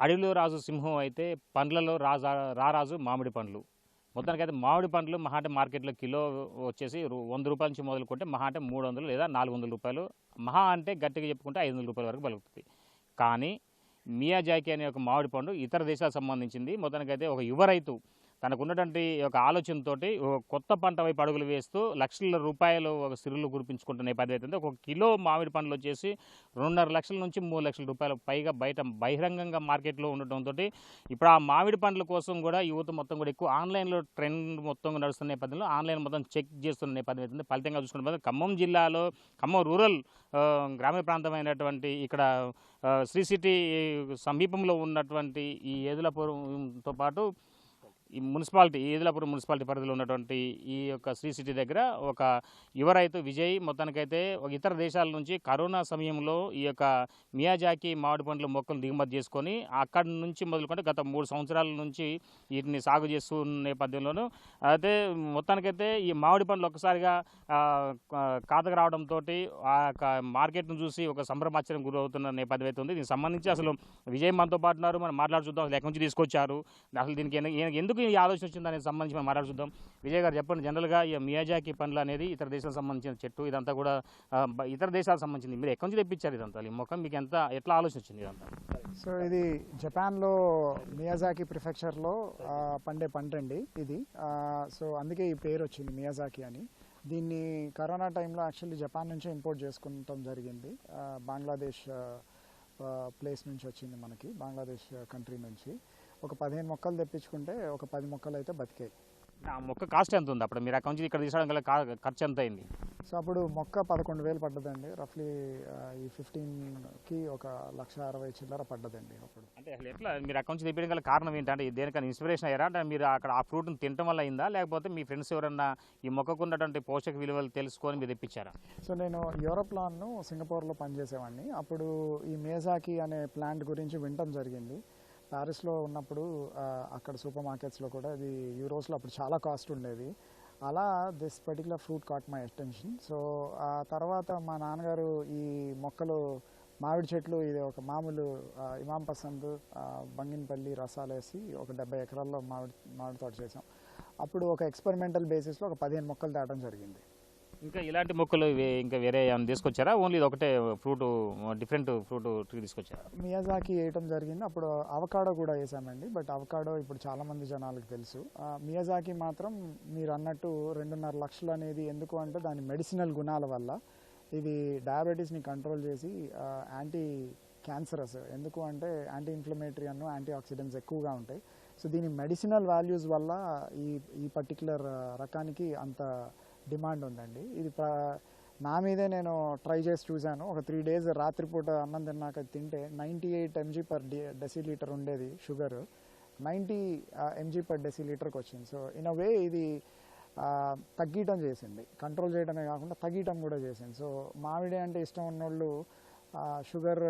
అడవిలో రాజు సింహం అయితే పండ్లలో రాజా రారాజు మామిడి పండ్లు. మొత్తానికైతే మామిడి పండ్లు మహా అంటే మార్కెట్లో కిలో వచ్చేసి వంద రూపాయల నుంచి మొదలుకుంటే మహా అంటే మూడు వందలు లేదా నాలుగు వందల రూపాయలు. మహా అంటే గట్టిగా చెప్పుకుంటే ఐదు వందల రూపాయల వరకు పలుకుతుంది కానీ మియాజాకి అనే ఒక మామిడి పండు ఇతర దేశాలకు సంబంధించింది. మొత్తానికైతే ఒక యువ రైతు తనకు ఉన్నటువంటి ఒక ఆలోచనతోటి కొత్త పంట వైపు అడుగులు వేస్తూ లక్షల రూపాయలు ఒక సిరులు కురిపించుకుంటున్న నేపథ్యం అయితే ఒక కిలో మామిడి పండ్లు వచ్చేసి రెండున్నర లక్షల నుంచి మూడు లక్షల రూపాయల పైగా బయట బహిరంగంగా మార్కెట్లో ఉండటంతో ఇప్పుడు ఆ మామిడి పండ్ల కోసం కూడా యువత మొత్తం కూడా ఎక్కువ ఆన్లైన్లో ట్రెండ్ మొత్తం నడుస్తున్న నేపథ్యంలో ఆన్లైన్ మొత్తం చెక్ చేస్తున్న నేపథ్యం అయితే ఫలితంగా చూసుకున్న ఖమ్మం జిల్లాలో ఖమ్మం రూరల్ గ్రామీణ ప్రాంతమైనటువంటి ఇక్కడ శ్రీ సిటీ సమీపంలో ఉన్నటువంటి ఈ ఏదులపురంతో పాటు ఈ మున్సిపాలిటీ ఈదలాపురం మున్సిపాలిటీ పరిధిలో ఉన్నటువంటి ఈ యొక్క శ్రీ సిటీ దగ్గర ఒక యువ రైతు విజయ్ మొత్తానికైతే ఒక ఇతర దేశాల నుంచి కరోనా సమయంలో ఈ యొక్క మియాజాకి మామిడి పండ్ల మొక్కలు దిగుమతి చేసుకొని అక్కడి నుంచి మొదలుకుంటే గత మూడు సంవత్సరాల నుంచి వీటిని సాగు చేస్తున్న నేపథ్యంలోనూ అయితే మొత్తానికైతే ఈ మామిడి పండ్లు ఒక్కసారిగా కాతకు రావడంతో ఆ యొక్క మార్కెట్ను చూసి ఒక సంభ్రమాచరణ గురవుతున్న నేపథ్యం అయితే ఉంది. దీనికి సంబంధించి అసలు విజయ్ మనతో పాటు ఉన్నారు. మనం మాట్లాడుచుద్దాం అసలు ఎక్కడి నుంచి తీసుకొచ్చారు? అసలు దీనికి ఎందుకు ఎందుకు ఈ ఆలోచన వచ్చింది దానికి సంబంధించి మనం మాట్లాడు చూద్దాం విజయ్ గారు చెప్పండి జనరల్గా ఈ మియాజాకి పండ్లు అనేది ఇతర దేశాలకు సంబంధించిన చెట్టు ఇదంతా కూడా ఇతర దేశాలకు సంబంధించింది. మీరు ఎక్కడి నుంచి తెప్పించారు ఇదంతా? ఈ మొక్క మీకు ఎంత ఎట్లా ఆలోచన వచ్చింది ఇదంతా? సో ఇది జపాన్లో మియాజాకి ప్రిఫెక్చర్లో పండే పంట అండి ఇది. సో అందుకే ఈ పేరు వచ్చింది మియాజాకి అని. దీన్ని కరోనా టైంలో యాక్చువల్లీ జపాన్ నుంచే ఇంపోర్ట్ చేసుకుంటాం జరిగింది. బంగ్లాదేశ్ ప్లేస్ నుంచి వచ్చింది మనకి బంగ్లాదేశ్ కంట్రీ నుంచి. ఒక పదిహేను మొక్కలు తెప్పించుకుంటే ఒక పది మొక్కలు అయితే బతికాయి ఆ మొక్క కాస్ట్ ఎంత ఉంది? అప్పుడు మీరు అక్కడి నుంచి ఇక్కడ తీసుకోవడం గల ఖర్చు ఎంత అయింది? సో అప్పుడు మొక్క పదకొండు వేలు పడ్డదండి. రఫ్లీ ఈ ఫిఫ్టీన్కి ఒక లక్ష అరవై చిల్లర పడ్డదండి అప్పుడు. అంటే అసలు ఎట్లా? మీరు అక్కడి నుంచి తెప్పించడం గల కారణం ఏంటంటే దేనికైనా ఇన్స్పిరేషన్ అయ్యారా? అంటే మీరు అక్కడ ఆ ఫ్రూట్ని తినడం వల్ల అయిందా? లేకపోతే మీ ఫ్రెండ్స్ ఎవరన్నా ఈ మొక్కకు ఉన్నటువంటి పోషక విలువలు తెలుసుకొని మీరు తెప్పించారా? సో నేను యూరోప్లోను సింగపూర్లో పనిచేసేవాడిని. అప్పుడు ఈ మేజాకి అనే ప్లాంట్ గురించి వినటం జరిగింది. ప్యారిస్లో ఉన్నప్పుడు అక్కడ సూపర్ మార్కెట్స్లో కూడా ఇది యూరోస్లో అప్పుడు చాలా కాస్ట్ ఉండేది అలా this particular fruit caught my attention. So ఆ తర్వాత మా నాన్నగారు ఈ మొక్కలు మామిడి చెట్లు ఇది ఒక మామూలు ఇమాం పసంద్ బంగినపల్లి రసాలు వేసి ఒక డెబ్బై ఎకరాల్లో మామిడి మామిడి తోట చేసాం. అప్పుడు ఒక ఎక్స్పెరిమెంటల్ బేసిస్లో ఒక పదిహేను మొక్కలు తేవడం జరిగింది. ఇంకా ఇలాంటి మొక్కలు ఇంకా వేరే ఏమైనా తీసుకొచ్చారా? ఓన్లీ ఇది ఒకటే ఫ్రూట్ డిఫరెంట్ ఫ్రూట్ ట్రీ తీసుకొచ్చారా? మియాజాకి వేయటం జరిగింది. అప్పుడు అవకాడో కూడా వేసామండి. బట్ అవకాడో ఇప్పుడు చాలా మంది జనాలకు తెలుసు. మియాజాకి మాత్రం మీరు అన్నట్టు రెండున్నర లక్షలు అనేది ఎందుకు అంటే దాని మెడిసినల్ గుణాల వల్ల ఇది డయాబెటీస్ని కంట్రోల్ చేసి యాంటీ క్యాన్సరస్ ఎందుకు అంటే యాంటీ ఇన్ఫ్లమేటరీ అను యాంటీ ఆక్సిడెంట్స్ ఎక్కువగా ఉంటాయి. సో దీని మెడిసినల్ వాల్యూస్ వల్ల ఈ ఈ పర్టికులర్ రకానికి అంత డిమాండ్ ఉందండి. ఇది నా మీదే నేను ట్రై చేసి చూశాను. ఒక త్రీ డేస్ రాత్రిపూట అన్నం తిన్నాక తింటే ninety eight MG per decilitre ఉండేది షుగర్. నైంటీ ఎంజీ పర్ డెసి లీటర్కి వచ్చింది. సో ఇన్ అ వే ఇది తగ్గటం చేసింది. కంట్రోల్ చేయడమే కాకుండా తగ్గటం కూడా చేసింది. సో మామిడి అంటే ఇష్టం ఉన్నోళ్ళు షుగర్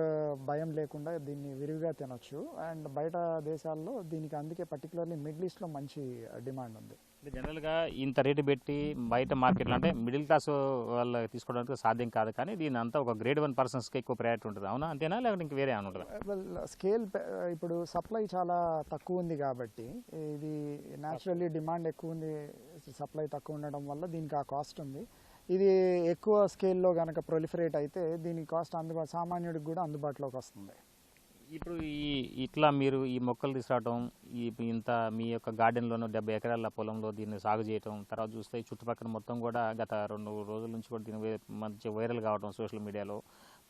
భయం లేకుండా దీన్ని విరివిగా తినొచ్చు. అండ్ బయట దేశాల్లో దీనికి అందుకే పర్టికులర్లీ మిడిల్ ఈస్ట్లో మంచి డిమాండ్ ఉంది. అంటే జనరల్గా ఇంత రేటు పెట్టి బయట మార్కెట్లో అంటే మిడిల్ క్లాస్ వాళ్ళు తీసుకోవడానికి సాధ్యం కాదు కానీ దీని అంతా ఒక గ్రేడ్ వన్ పర్సన్స్కి ఎక్కువ ప్రయారిటీ ఉంటుంది. అవునా? అంతేనా? లేకపోతే ఇంక వేరే ఏమైనా ఉంటుందా? వెల్ స్కేల్ ఇప్పుడు సప్లై చాలా తక్కువ ఉంది కాబట్టి ఇది న్యాచురల్లీ డిమాండ్ ఎక్కువ ఉంది సప్లై తక్కువ ఉండడం వల్ల దీనికి ఆ కాస్ట్ ఉంది. ఇది ఎక్కువ స్కేల్లో కనుక ప్రొలిఫరేట్ అయితే దీని కాస్ట్ అందుబా సామాన్యుడికి కూడా అందుబాటులోకి వస్తుంది. ఇప్పుడు ఈ ఇట్లా మీరు ఈ మొక్కలు తీసుకురావడం ఈ ఇంత మీ యొక్క గార్డెన్లోనూ డెబ్బై ఎకరాల పొలంలో దీన్ని సాగు చేయటం తర్వాత చూస్తే చుట్టుపక్కల మొత్తం కూడా గత రెండు రోజుల నుంచి కూడా దీని మంచి వైరల్ కావడం సోషల్ మీడియాలో.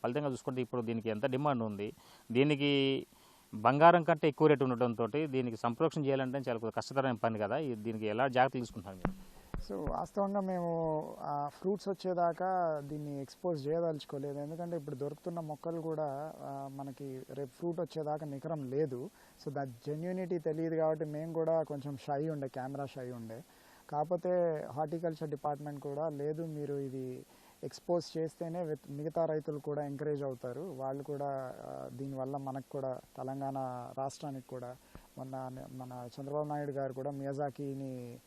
ఫలితంగా చూసుకుంటే ఇప్పుడు దీనికి ఎంత డిమాండ్ ఉంది? దీనికి బంగారం కంటే ఎక్కువ రేటు ఉండటంతో దీనికి సంప్రోక్షణ చేయాలంటే చాలా కొద్దిగా కష్టతరమైన పని కదా. ఈ- దీనికి ఎలా జాగ్రత్తలు తీసుకుంటాను మీరు? సో వాస్తవంగా మేము ఫ్రూట్స్ వచ్చేదాకా దీన్ని ఎక్స్పోజ్ చేయదలుచుకోలేదు. ఎందుకంటే ఇప్పుడు దొరుకుతున్న మొక్కలు కూడా మనకి రేపు ఫ్రూట్ వచ్చేదాకా నికరం లేదు. సో దాని జెన్యూనిటీ తెలియదు కాబట్టి మేము కూడా కొంచెం షై ఉండే కెమెరా షై ఉండే. కాకపోతే హార్టికల్చర్ డిపార్ట్మెంట్ కూడా లేదు మీరు ఇది ఎక్స్పోజ్ చేస్తేనే విత్- మిగతా రైతులు కూడా ఎంకరేజ్ అవుతారు. వాళ్ళు కూడా దీనివల్ల మనకు కూడా తెలంగాణ రాష్ట్రానికి కూడా మొన్న మన చంద్రబాబు నాయుడు గారు కూడా మియాజాకీని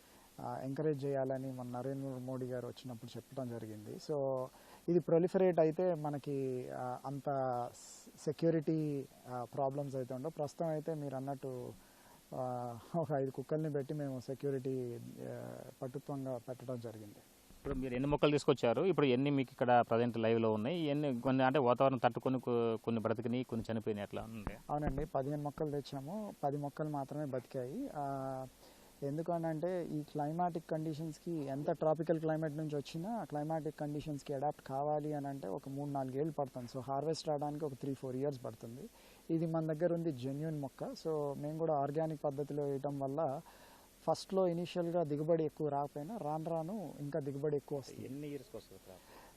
ఎంకరేజ్ చేయాలని మన నరేంద్ర మోడీ గారు వచ్చినప్పుడు చెప్పడం జరిగింది. సో ఇది ప్రొలిఫరేట్ అయితే మనకి అంత సెక్యూరిటీ ప్రాబ్లమ్స్ అయితే ఉండవు. ప్రస్తుతం అయితే మీరు అన్నట్టు ఒక ఐదు కుక్కల్ని పెట్టి మేము సెక్యూరిటీ పట్టుత్వంగా పెట్టడం జరిగింది. ఇప్పుడు మీరు ఎన్ని మొక్కలు తీసుకొచ్చారు? ఇప్పుడు ఎన్ని మీకు ఇక్కడ ప్రజెంట్ లైవ్లో ఉన్నాయి? ఎన్ని కొన్ని అంటే వాతావరణం తట్టుకొని కొన్ని బ్రతికినాయి కొన్ని చనిపోయినాయి అట్లా ఉంది. అవునండి. పదిహేను మొక్కలు తెచ్చాము పది మొక్కలు మాత్రమే బతికాయి. ఎందుకనంటే ఈ క్లైమాటిక్ కండిషన్స్కి ఎంత ట్రాపికల్ క్లైమేట్ నుంచి వచ్చినా క్లైమాటిక్ కండిషన్స్కి అడాప్ట్ కావాలి అని అంటే ఒక మూడు నాలుగేళ్ళు పడుతుంది. సో హార్వెస్ట్ రావడానికి ఒక త్రీ ఫోర్ ఇయర్స్ పడుతుంది. ఇది మన దగ్గర ఉంది జెన్యున్ మొక్క. సో మేము కూడా ఆర్గానిక్ పద్ధతిలో వేయటం వల్ల ఫస్ట్లో ఇనీషియల్గా దిగుబడి ఎక్కువ రాకపోయినా రాను రాను ఇంకా దిగుబడి ఎక్కువ వస్తుంది. ఎన్ని ఇయర్స్కి వస్తుంది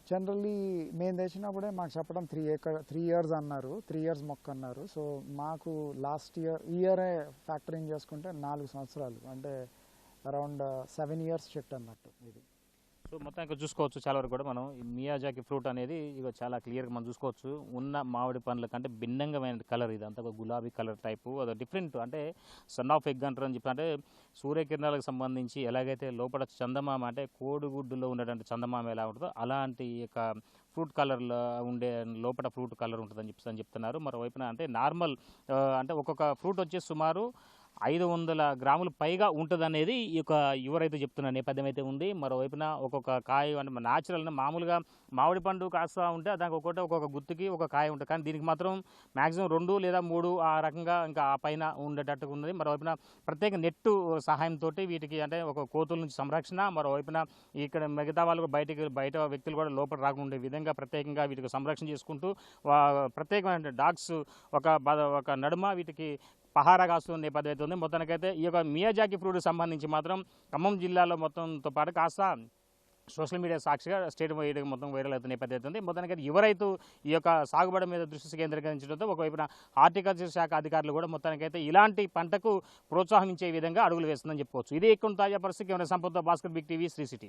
జనరల్లీ మేము తెచ్చినప్పుడే మాకు చెప్పడం త్రీ ఏకర్ త్రీ ఇయర్స్ అన్నారు. త్రీ ఇయర్స్ మొక్క అన్నారు. సో మాకు లాస్ట్ ఇయర్ ఇయరే ఫ్యాక్టరింగ్ చేసుకుంటే నాలుగు సంవత్సరాలు. అంటే అరౌండ్ సెవెన్ ఇయర్స్ చెట్టు అన్నట్టు ఇది. సో మొత్తం ఇక్కడ చూసుకోవచ్చు. చాలా వరకు కూడా మనం మియాజాకి ఫ్రూట్ అనేది ఇక చాలా క్లియర్గా మనం చూసుకోవచ్చు. ఉన్న మామిడి పండ్ల కంటే భిన్నంగా కలర్ ఇది. అంత గులాబీ కలర్ టైపు అది డిఫరెంట్ అంటే సన్ ఆఫ్ ఎగ్ అంటారు అని చెప్పి అంటే సూర్యకిరణాలకు సంబంధించి ఎలాగైతే లోపల చందమామ అంటే కోడిగుడ్డులో ఉండేటువంటి చందమామ ఎలా ఉంటుందో అలాంటి యొక్క ఫ్రూట్ కలర్లో ఉండే లోపల ఫ్రూట్ కలర్ ఉంటుందని చెప్పి అని చెప్తున్నారు. మరోవైపున అంటే నార్మల్ అంటే ఒక్కొక్క ఫ్రూట్ వచ్చేసి సుమారు ఐదు వందల గ్రాములు పైగా ఉంటుంది అనేది ఈ యొక్క యువరైతే చెప్తున్న నేపథ్యం అయితే ఉంది. మరోవైపున ఒక్కొక్క కాయ అంటే న్యాచురల్ మామూలుగా మామిడి పండు కాస్తా ఉంటే దానికి ఒక్కొక్కటి ఒక్కొక్క గుత్తుకి ఒక కాయ ఉంటుంది. కానీ దీనికి మాత్రం మ్యాక్సిమం రెండు లేదా మూడు ఆ రకంగా ఇంకా ఆ పైన ఉండేటట్టుగా ఉన్నది. మరోవైపున ప్రత్యేక నెట్టు సహాయంతో వీటికి అంటే ఒక కోతుల నుంచి సంరక్షణ మరోవైపున ఇక్కడ మిగతా వాళ్ళు బయటకి బయటికి బయట వ్యక్తులు కూడా లోపల రాకుండా విధంగా ప్రత్యేకంగా వీటికి సంరక్షణ చేసుకుంటూ ప్రత్యేకమైన డాగ్స్ ఒక బ- ఒక నడుమ వీటికి పహారా కాస్తున్న నేపథ్యం అయితే ఉంది. మొత్తానికైతే ఈ యొక్క మియాజాకి ఫ్రూట్ సంబంధించి మాత్రం ఖమ్మం జిల్లాలో మొత్తంతో పాటు కాస్త సోషల్ మీడియా సాక్షిగా స్టేట్ వైడ్ మొత్తం వైరల్ అవుతున్న నేపథ్యం అయితే మొత్తానికైతే యువ రైతు ఈ యొక్క సాగుబడి మీద దృష్టి కేంద్రీకరించడంతో ఒకవైపున హార్టికల్చర్ శాఖ అధికారులు కూడా మొత్తానికైతే ఇలాంటి పంటకు ప్రోత్సాహించే విధంగా అడుగులు వేస్తుందని చెప్పుకోవచ్చు. ఇది ఎక్కువ తాజా పరిస్థితి. కేవలం సంపద Bhaskar big TV Sri City